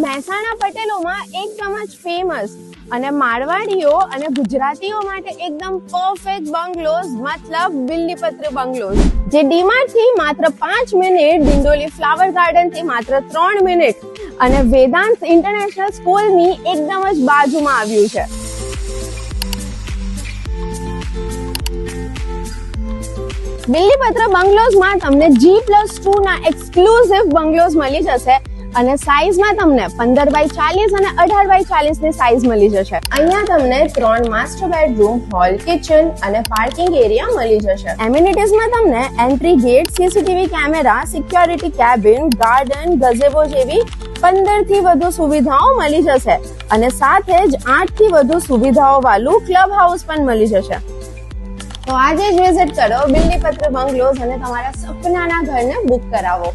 મહેસાણા પટેલોમાં એકદમ જ ફેમસ અને મારવાડીઓ અને ગુજરાતીઓ માટે એકદમ પરફેક્ટ બંગલોઝ, મતલબ બિલ્લીપત્ર બંગલોઝ. જે ડીમાર્ટથી માત્ર પાંચ મિનિટ, ડિંડોલી ફ્લાવર ગાર્ડનથી માત્ર ત્રણ મિનિટ અને વેદાંત ઇન્ટરનેશનલ સ્કૂલની એકદમ જ બાજુમાં આવ્યું છે. બિલ્લીપત્ર બંગલોઝમાં તમને જી પ્લસ ટુ ના એક્સક્લુઝિવ બંગલોઝ મળી જશે. અને સાઈઝમાં તમને પંદર બાય ચાલીસ અને અઢાર બાય ચાલીસની સાઈઝ મળી જશે. અહીંયા તમને ત્રણ માસ્ટર બેડરૂમ હોલ કિચન અને પાર્કિંગ એરિયા મળી જશે. એમ્યુનિટીઝમાં તમને entry gate C C T V camera security cabin garden gazebo જેવી પંદરથી વધુ સુવિધાઓ મળી જશે. અને સાથે જ આઠથી વધુ સુવિધાઓ વાળું ક્લબ હાઉસ પણ મળી જશે. તો આજે જ વિઝિટ કરો બિલ્લીપત્ર બંગલોઝ અને તમારા સપનાના ઘરને બુક કરાવો.